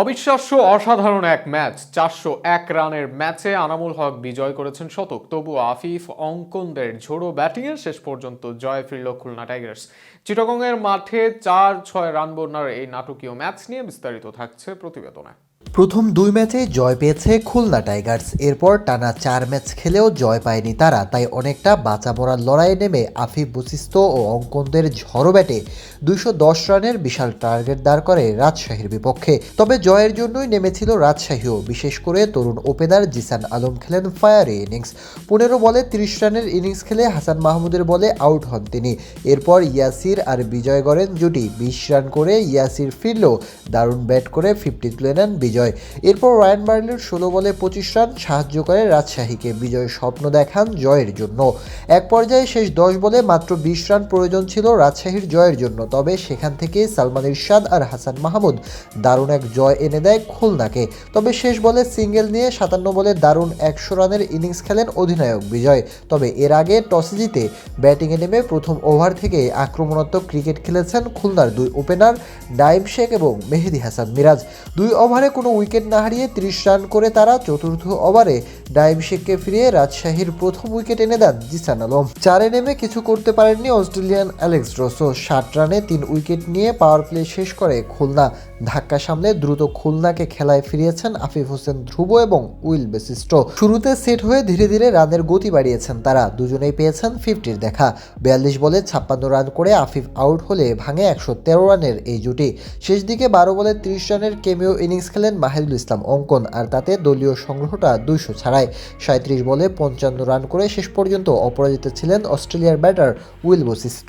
অবিশ্বাস্য অসাধারণ এক ম্যাচ। চারশো এক রানের ম্যাচে আনামুল হক বিজয় করেছেন শতক। তবু আফিফ অঙ্কনদের ঝোড়ো ব্যাটিংয়ে শেষ পর্যন্ত জয় ফিরল খুলনা টাইগার্স। চিটগংয়ের মাঠে চার ছয় রান বন্যার এই নাটকীয় ম্যাচ নিয়ে বিস্তারিত থাকছে প্রতিবেদনে। প্রথম দুই ম্যাচে জয় পেয়েছে খুলনা টাইগার্স। এরপর টানা চার ম্যাচ খেলেও জয় পায়নি তারা, তাই অনেকটা বাঁচা মরার লড়াইয়ে নেমে আফিফ বশিষ্ঠ ও অঙ্কনদের ঝড়ো ব্যাটে দুইশো দশ রানের বিশাল টার্গেট দাঁড় করে রাজশাহীর বিপক্ষে। তবে জয়ের জন্যই নেমেছিল রাজশাহীও, বিশেষ করে তরুণ ওপেনার জিসান আলম খেলেন ফায়ারি ইনিংস। পনেরো বলে তিরিশ রানের ইনিংস খেলে হাসান মাহমুদের বলে আউট হন তিনি। এরপর ইয়াসির আর বিজয় গড়েন জুটি, বিশ রান করে ইয়াসির ফিরলেও দারুণ ব্যাট করে ফিফটি তুলে নেন বিজয় এরপর রায়ান বার্লির ষোলো বলে পঁচিশ রান সাহায্য করে রাজশাহীকে বিজয় স্বপ্ন দেখান জয়ের জন্য। এক পর্যায়ে শেষ দশ বলে মাত্র বিশ রান প্রয়োজন ছিল রাজশাহীর জয়ের জন্য। তবে সেখান থেকে সালমান ইরশাদ আর হাসান মাহমুদ দারুণ এক জয় এনে দেয় খুলনাকে। তবে শেষ বলে সিঙ্গেল নিয়ে সাতান্ন বলে দারুণ একশো রানের ইনিংস খেলেন অধিনায়ক বিজয়। তবে এর আগে টস জিতে ব্যাটিংয়ে নেমে প্রথম ওভার থেকে আক্রমণাত্মক ক্রিকেট খেলেছেন খুলনার দুই ওপেনার নাইম শেখ এবং মেহেদি হাসান মিরাজ। দুই ওভারে কোনো উইকেট না হারিয়ে ত্রিশ রান করে তারা চতুর্থ ওভারে নাইম ফিরিয়ে রাজশাহীর প্রথম উইকেট এনে দেন জিসান আলম। চারে নেমে কিছু করতে পারেননি অস্ট্রেলিয়ান অ্যালেক্স রোসো। ষাট রানে তিন উইকেট নিয়ে পাওয়ার প্লে শেষ করে খুলনা। ধাক্কা সামলে দ্রুত খুলনাকে খেলায় ফিরিয়েছেন আফিফ হোসেন ধ্রুব এবং উইল বেসিস্ট শুরুতে সেট হয়ে ধীরে ধীরে রানের গতি বাড়িয়েছেন তারা। দুজনেই পেয়েছেন ফিফটির দেখা। বিয়াল্লিশ বলে ছাপ্পান্ন রান করে আফিফ আউট হলে ভাঙে একশো তেরো রানের এই জুটি। শেষ দিকে বারো বলে ত্রিশ রানের কেমিও ইনিংস খেলেন মাহিদুল ইসলাম অঙ্কন আর তাতে দলীয় সংগ্রহটা দুইশো ছাড়ায়। সাঁত্রিশ বলে পঞ্চান্ন রান করে শেষ পর্যন্ত অপরাজিত ছিলেন অস্ট্রেলিয়ার ব্যাটার উইল বশিষ্ঠ